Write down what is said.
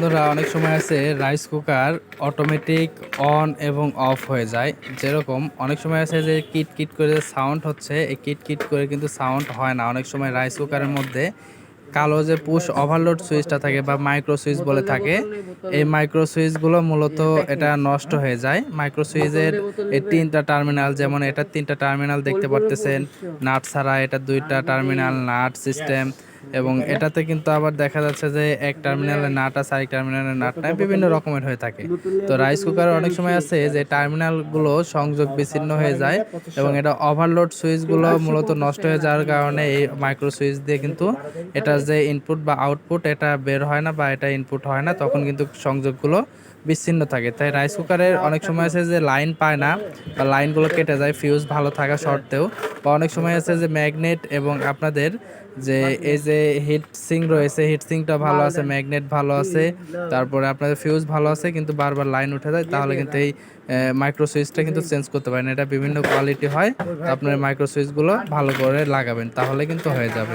বন্ধুরা অনেক সময় আছে রাইস কুকার অটোমেটিক অন এবং অফ হয়ে যায়। যেরকম অনেক সময় আছে যে কিট কিট করে যে সাউন্ড হচ্ছে, এই কিট কিট করে কিন্তু সাউন্ড হয় না। অনেক সময় রাইস কুকারের মধ্যে কালো যে পুশ ওভারলোড সুইচটা থাকে বা মাইক্রো সুইচ বলে থাকে, এই মাইক্রো সুইচগুলো মূলত এটা নষ্ট হয়ে যায়। মাইক্রো সুইচের এই তিনটা টার্মিনাল যেমন এটা তিনটা টার্মিনাল দেখতে পারতেছেন, নাট ছাড়া এটা দুইটা টার্মিনাল নাট সিস্টেম এবং এটাতে কিন্তু আবার দেখা যাচ্ছে যে এক টার্মিনালে নাট আছে আরেক টার্মিনালে নাট নাই বিভিন্ন রকমের হয়ে থাকে। তো রাইস কুকার অনেক সময় আছে যে টার্মিনালগুলো সংযোগ বিচ্ছিন্ন হয়ে যায় এবং এটা ওভারলোড সুইচগুলো মূলত নষ্ট হয়ে যাওয়ার কারণে এই মাইক্রো সুইচ দিয়ে কিন্তু এটার যে ইনপুট বা আউটপুট এটা বের হয় না বা এটা ইনপুট হয় না তখন কিন্তু সংযোগগুলো বিচ্ছিন্ন থাকে। তাই রাইস কুকারের অনেক সময় আছে যে লাইন পায় না বা লাইনগুলো কেটে যায় ফিউজ ভালো থাকা সত্ত্বেও। বা অনেক সময় আছে যে ম্যাগনেট এবং আপনাদের যে এই যে হিট সিং রয়েছে হিট সিংটা ভালো আছে ম্যাগনেট ভালো আছে। তারপরে আপনাদের ফিউজ ভালো আছে কিন্তু বারবার লাইন উঠে যায় তাহলে কিন্তু এই মাইক্রো সুইচটা কিন্তু চেঞ্জ করতে পারেন। এটা বিভিন্ন কোয়ালিটি হয় আপনার মাইক্রো সুইচগুলো ভালো করে লাগাবেন তাহলে কিন্তু হয়ে যাবে।